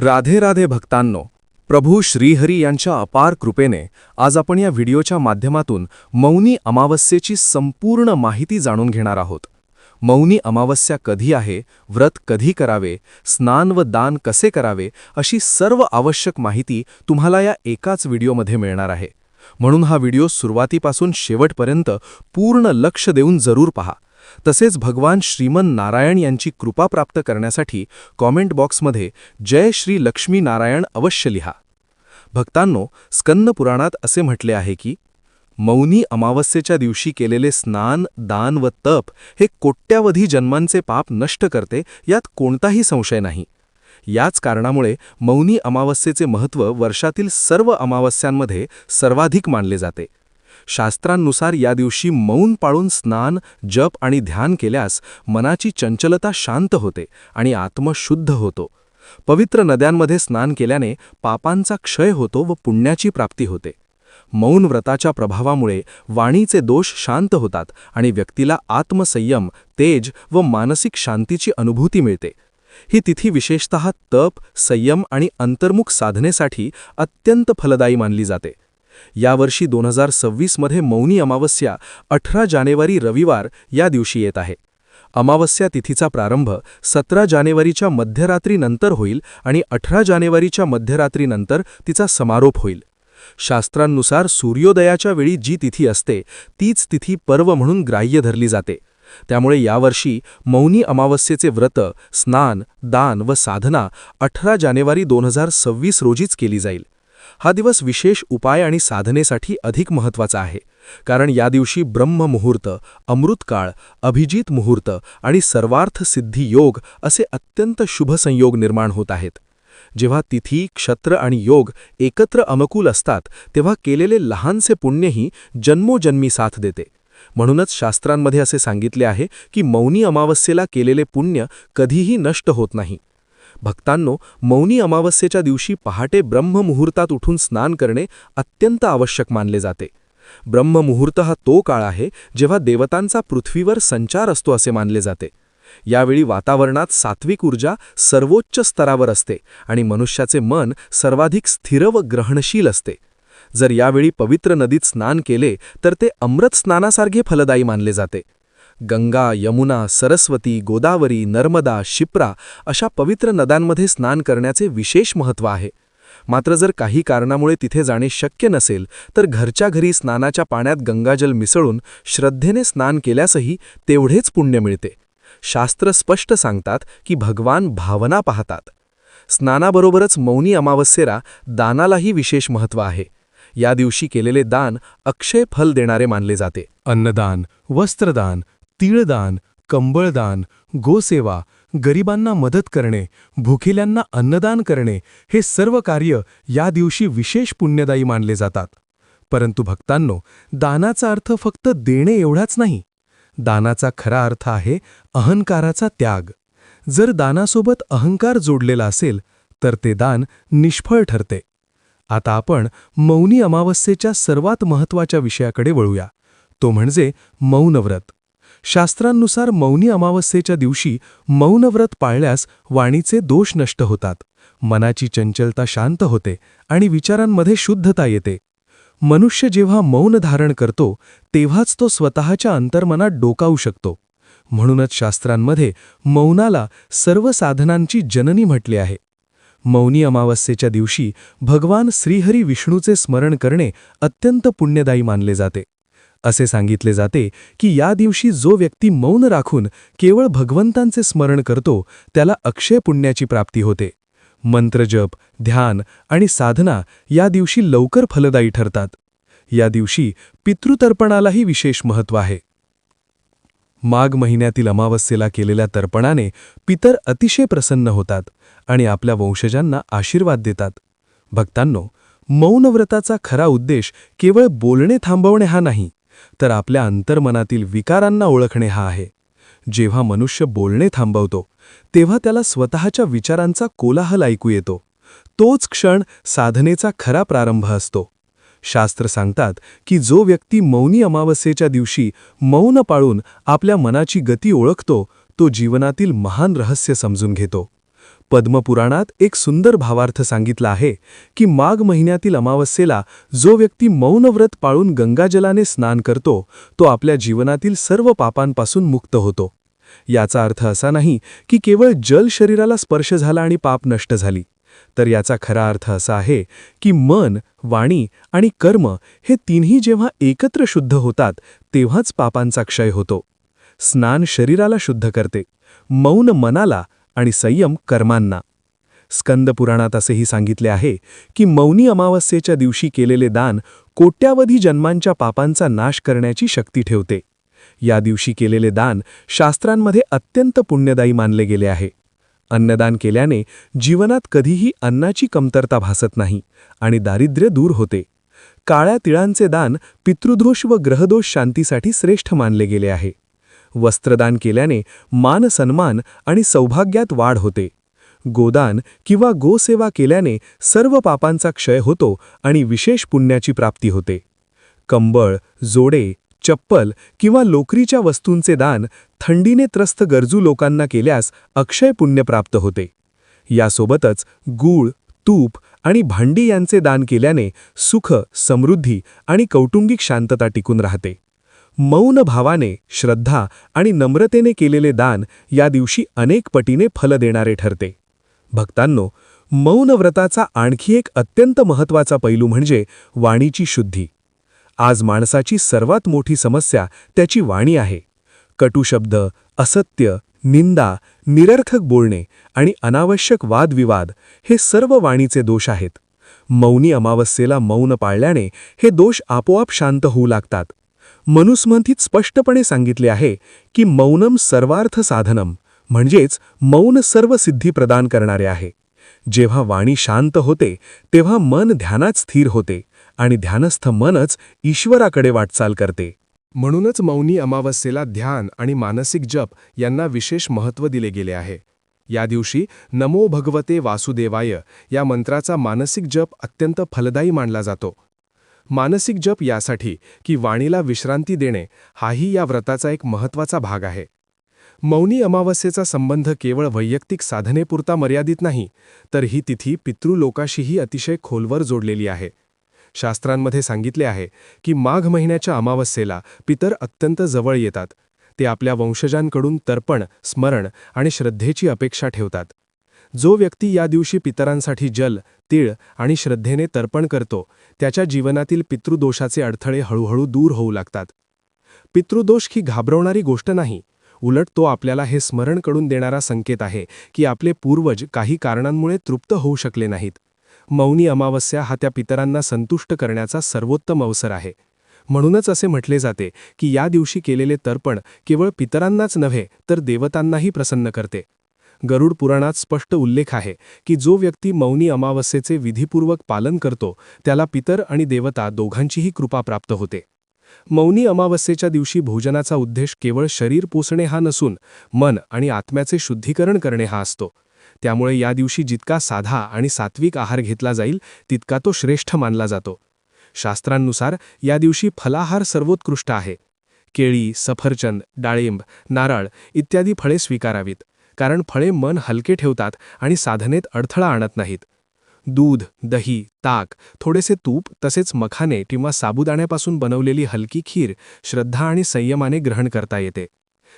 राधे राधे भक्तांनो प्रभू श्रीहरी यांच्या अपार कृपेने आज आपण या व्हिडिओच्या माध्यमातून मौनी अमावस्येची संपूर्ण माहिती जाणून घेणार आहोत. मौनी अमावस्या कधी आहे व्रत कधी करावे स्नान व दान कसे करावे अशी सर्व आवश्यक माहिती तुम्हाला या एकाच व्हिडिओमध्ये मिळणार आहे. म्हणून हा व्हिडिओ सुरुवातीपासून शेवटपर्यंत पूर्ण लक्ष देऊन जरूर पहा. तसेच भगवान श्रीमन नारायण यांची कृपा प्राप्त करण्यासाठी कॉमेंट बॉक्समध्ये जय श्री लक्ष्मी नारायण अवश्य लिहा. भक्तांनो स्कंद पुराणात असे म्हटले आहे की मौनी अमावस्येच्या दिवशी केलेले स्नान दान व तप हे कोट्यावधी जन्मांचे पाप नष्ट करते यात कोणताही संशय नाही. याच कारणामुळे मौनी अमावस्येचे महत्त्व वर्षातील सर्व अमावस्यांमध्ये सर्वाधिक मानले जाते. शास्त्रांनुसार या दिवशी मौन पाळून स्नान जप आणि ध्यान केल्यास मनाची चंचलता शांत होते आणि आत्म शुद्ध होतो. पवित्र नद्यांमध्ये स्नान केल्याने पापांचा क्षय होतो व पुण्याची प्राप्ती होते. मौन व्रताच्या प्रभावामुळे वाणीचे दोष शांत होतात आणि व्यक्तीला आत्मसंयम तेज व मानसिक शांतीची अनुभूती मिळते. ही तिथी विशेषत तप संयम आणि अंतर्मुख साधनेसाठी अत्यंत फलदायी मानली जाते. यावर्षी दोन हजार सव्वीसमध्ये मौनी अमावस्या अठरा जानेवारी रविवार या दिवशी येत आहे. अमावस्या तिथीचा प्रारंभ सतरा जानेवारीच्या मध्यरात्रीनंतर होईल आणि अठरा जानेवारीच्या मध्यरात्रीनंतर तिचा समारोप होईल. शास्त्रांनुसार सूर्योदयाच्या वेळी जी तिथी असते तीच तिथी पर्व म्हणून ग्राह्य धरली जाते. त्यामुळे यावर्षी मौनी अमावस्येचे व्रत स्नान दान व साधना अठरा जानेवारी दोन हजार सव्वीस रोजीच केली जाईल. हा दिवस विशेष उपाय आणि साधनेसाठी अधिक महत्त्वाचा आहे. कारण या दिवशी ब्रह्म मुहूर्त अमृतकाळ अभिजित मुहूर्त आणि सर्वार्थ सिद्धी योग असे अत्यंत शुभ संयोग निर्माण होत आहेत. जेव्हा तिथी क्षत्र आणि योग एकत्र अनुकूल असतात तेव्हा केलेले लहानसे पुण्यही जन्मोजन्मी साथ देते. म्हणूनच शास्त्रांमध्ये असे सांगितले आहे की मौनी अमावस्येला केलेले पुण्य कधीही नष्ट होत नाही. भक्तांनो मौनी अमावस्येच्या दिवशी पहाटे ब्रह्ममुहूर्तात उठून स्नान करणे अत्यंत आवश्यक मानले जाते. ब्रह्ममुहूर्त हा तो काळ आहे जेव्हा देवतांचा पृथ्वीवर संचार असतो असे मानले जाते. यावेळी वातावरणात सात्विक ऊर्जा सर्वोच्च स्तरावर असते आणि मनुष्याचे मन सर्वाधिक स्थिर व ग्रहणशील असते. जर यावेळी पवित्र नदीत स्नान केले तर ते अमृत स्नानासारखे फलदायी मानले जाते. गंगा यमुना सरस्वती गोदावरी नर्मदा शिप्रा अशा पवित्र नद्यांमध्ये स्नान करण्याचे विशेष महत्त्व आहे. मात्र जर काही कारणामुळे तिथे जाणे शक्य नसेल तर घरच्या घरी स्नानाच्या पाण्यात गंगाजल मिसळून श्रद्धेने स्नान केल्यासही तेवढेच पुण्य मिळते. शास्त्र स्पष्ट सांगतात की भगवान भावना पाहतात. स्नानाबरोबरच मौनी अमावस्येला दानालाही विशेष महत्त्व आहे. या दिवशी केलेले दान अक्षय फल देणारे मानले जाते. अन्नदान वस्त्रदान तीळदान कंबळदान गोसेवा गरिबांना मदत करणे भुकेल्यांना अन्नदान करणे हे सर्व कार्य या दिवशी विशेष पुण्यदायी मानले जातात. परंतु भक्तांनो दानाचा अर्थ फक्त देणे एवढाच नाही. दानाचा खरा अर्थ आहे अहंकाराचा त्याग. जर दानासोबत अहंकार जोडलेला असेल तर ते दान निष्फळ ठरते. आता आपण मौनी अमावस्येच्या सर्वात महत्त्वाच्या विषयाकडे वळूया. तो म्हणजे मौनव्रत. शास्त्रांनुसार मौनी अमावस्येच्या दिवशी मौनव्रत पाळल्यास वाणीचे दोष नष्ट होतात. मनाची चंचलता शांत होते आणि विचारांमध्ये शुद्धता येते. मनुष्य जेव्हा मौन धारण करतो तेव्हाच तो स्वतःच्या अंतर्मनात डोकावू शकतो. म्हणूनच शास्त्रांमध्ये मौनाला सर्व साधनांची जननी म्हटले आहे. मौनी अमावस्येच्या दिवशी भगवान श्रीहरी विष्णूचे स्मरण करणे अत्यंत पुण्यदायी मानले जाते. असे सांगितले जाते की या दिवशी जो व्यक्ती मौन राखून केवळ भगवंतांचे स्मरण करतो त्याला अक्षय पुण्याची प्राप्ती होते. मंत्रजप ध्यान आणि साधना या दिवशी लवकर फलदायी ठरतात. या दिवशी पितृतर्पणालाही विशेष महत्त्व आहे. माघ महिन्यातील अमावस्येला केलेल्या तर्पणाने पितर अतिशय प्रसन्न होतात आणि आपल्या वंशजांना आशीर्वाद देतात. भक्तांनो मौनव्रताचा खरा उद्देश केवळ बोलणे थांबवणे हा नाही. तर आपल्या अंतर्मनातील विकारांना ओळखणे हा आहे. जेव्हा मनुष्य बोलणे थांबवतो तेव्हा त्याला स्वतःच्या विचारांचा कोलाहल ऐकू येतो. तोच क्षण साधनेचा खरा प्रारंभ असतो. शास्त्र सांगतात की जो व्यक्ती मौनी अमावस्येच्या दिवशी मौन पाळून आपल्या मनाची गती ओळखतो तो जीवनातील महान रहस्य समजून घेतो. पद्मपुराणात एक सुंदर भावार्थ सांगितला आहे की माघ महिन्यातील अमावस्येला जो व्यक्ती मौन व्रत पाळून गंगाजलाने स्नान करतो तो आपल्या जीवनातील सर्व पापांपासून मुक्त होतो. याचा अर्थ असा नाही की केवळ जल शरीराला स्पर्श झाला आणि पाप नष्ट झाली. तर याचा खरा अर्थ असा आहे की मन वाणी आणि कर्म हे तिन्ही जेव्हा एकत्र शुद्ध होतात तेव्हाच पापांचा क्षय होतो. स्नान शरीराला शुद्ध करते. मौन मनाला आणि संयम कर्मांना. स्कंद पुराणात असेही सांगितले आहे की मौनी अमावस्येच्या दिवशी केलेले दान कोट्यावधी जन्मांच्या पापांचा नाश करण्याची शक्ती ठेवते. या दिवशी केलेले दान शास्त्रांमध्ये अत्यंत पुण्यदायी मानले गेले आहे. अन्नदान केल्याने जीवनात कधीही अन्नाची कमतरता भासत नाही आणि दारिद्र्य दूर होते. काळ्या तिळांचे दान पितृदोष व ग्रहदोष शांतीसाठी श्रेष्ठ मानले गेले आहे. वस्त्रदान केल्याने मान सन्मान आणि सौभाग्यात वाढ होते. गोदान किंवा गोसेवा केल्याने सर्व पापांचा क्षय होतो आणि विशेष पुण्याची प्राप्ती होते. कंबळ जोडे चप्पल किंवा लोकरीच्या वस्तूंचे दान थंडीने त्रस्त गरजू लोकांना केल्यास अक्षय पुण्य प्राप्त होते. यासोबतच गूळ तूप आणि भांडी यांचे दान केल्याने सुख समृद्धी आणि कौटुंबिक शांतता टिकून राहते. मौन भावाने श्रद्धा आणि नम्रतेने केलेले दान या दिवशी अनेक पटीने फल देणारे ठरते. भक्तांनो मौन व्रताचा आणखी एक अत्यंत महत्त्वाचा पैलू म्हणजे वाणीची शुद्धी. आज माणसाची सर्वात मोठी समस्या त्याची वाणी आहे. कटुशब्द असत्य निंदा निरर्थक बोलणे आणि अनावश्यक वादविवाद हे सर्व वाणीचे दोष आहेत. मौनी अमावस्येला मौन पाळल्याने हे दोष आपोआप शांत होऊ लागतात. मनुस्मंतीत स्पष्टपणे सांगितले आहे की मौनम सर्वार्थ साधनम म्हणजेच मौन सर्व सिद्धी प्रदान करणारे आहे. जेव्हा वाणी शांत होते तेव्हा मन ध्यानात स्थिर होते आणि ध्यानस्थ मनच ईश्वराकडे वाटचाल करते. म्हणूनच मौनी अमावस्येला ध्यान आणि मानसिक जप यांना विशेष महत्त्व दिले गेले आहे. या दिवशी नमो भगवते वासुदेवाय या मंत्राचा मानसिक जप अत्यंत फलदायी मानला जातो. मानसिक जप यासाठी की वाणीला विश्रांती देणे हाही या व्रताचा एक महत्त्वाचा भाग आहे. मौनी अमावस्येचा संबंध केवळ वैयक्तिक साधनेपुरता मर्यादित नाही तर ही तिथी पितृलोकाशीही अतिशय खोलवर जोडलेली आहे. शास्त्रांमध्ये सांगितले आहे की माघ महिन्याच्या अमावस्येला पितर अत्यंत जवळ येतात. ते आपल्या वंशजांकडून तर्पण स्मरण आणि श्रद्धेची अपेक्षा ठेवतात. जो व्यक्ती या दिवशी पितरांसाठी जल तीळ आणि श्रद्धेने तर्पण करतो त्याच्या जीवनातील पितृदोषाचे अडथळे हळूहळू दूर होऊ लागतात. पितृदोष ही घाबरवणारी गोष्ट नाही. उलट तो आपल्याला हे स्मरण करून देणारा संकेत आहे की आपले पूर्वज काही कारणांमुळे तृप्त होऊ शकले नाहीत. मौनी अमावस्या हा त्या पितरांना संतुष्ट करण्याचा सर्वोत्तम अवसर आहे. म्हणूनच असे म्हटले जाते की या दिवशी केलेले तर्पण केवळ पितरांनाच नव्हे तर देवतांनाही प्रसन्न करते. गरुड पुराणात स्पष्ट उल्लेख आहे की जो व्यक्ती मौनी अमावस्येचे विधीपूर्वक पालन करतो त्याला पितर आणि देवता दोघांचीही कृपा प्राप्त होते. मौनी अमावस्येच्या दिवशी भोजनाचा उद्देश केवळ शरीर पोसणे हा नसून मन आणि आत्म्याचे शुद्धीकरण करणे हा असतो. त्यामुळे या दिवशी जितका साधा आणि सात्विक आहार घेतला जाईल तितका तो श्रेष्ठ मानला जातो. शास्त्रांनुसार या दिवशी फलाहार सर्वोत्कृष्ट आहे. केळी सफरचंद डाळिंब नारळ इत्यादी फळे स्वीकारावीत. कारण फळे मन हलके ठेवतात आणि साधनेत अडथळा आणत नाहीत. दूध दही ताक थोडेसे तूप तसेच मखाने किंवा साबुदाण्यापासून बनवलेली हलकी खीर श्रद्धा आणि संयमाने ग्रहण करता येते.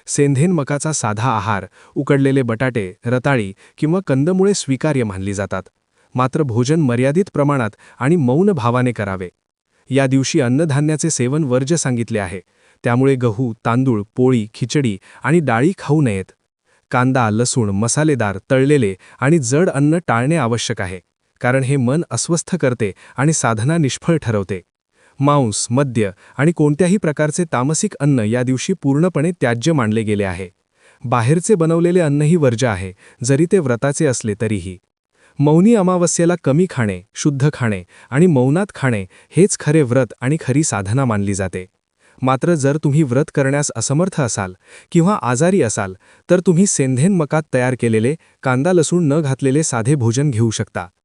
सेंधेन मकाचा साधा आहार उकडलेले बटाटे रताळी किंवा कंदमुळे स्वीकार्य मानली जातात. मात्र भोजन मर्यादित प्रमाणात आणि मौन भावाने करावे. या दिवशी अन्नधान्याचे सेवन वर्ज्य सांगितले आहे. त्यामुळे गहू तांदूळ पोळी खिचडी आणि डाळी खाऊ नयेत. कांदा लसूण मसालेदार तळलेले आणि जड अन्न टाळणे आवश्यक आहे कारण हे मन अस्वस्थ करते आणि साधना निष्फळ ठरवते. मांस मद्य आणि कोणत्याही प्रकारचे तामसिक अन्न या दिवशी पूर्णपणे त्याज्य मानले गेले आहे. बाहेरचे बनवलेले अन्नही वर्ज्य आहे जरी ते व्रताचे असले तरीही. मौनी अमावस्येला कमी खाणे शुद्ध खाणे आणि मौनात खाणे हेच खरे व्रत आणि खरी साधना मानली जाते. मात्र जर तुम्ही व्रत करण्यास असमर्थ असाल किंवा आजारी असाल तर तुम्ही सेंधेन मकात तयार केलेले कांदा लसूण न घातलेले साधे भोजन घेऊ शकता.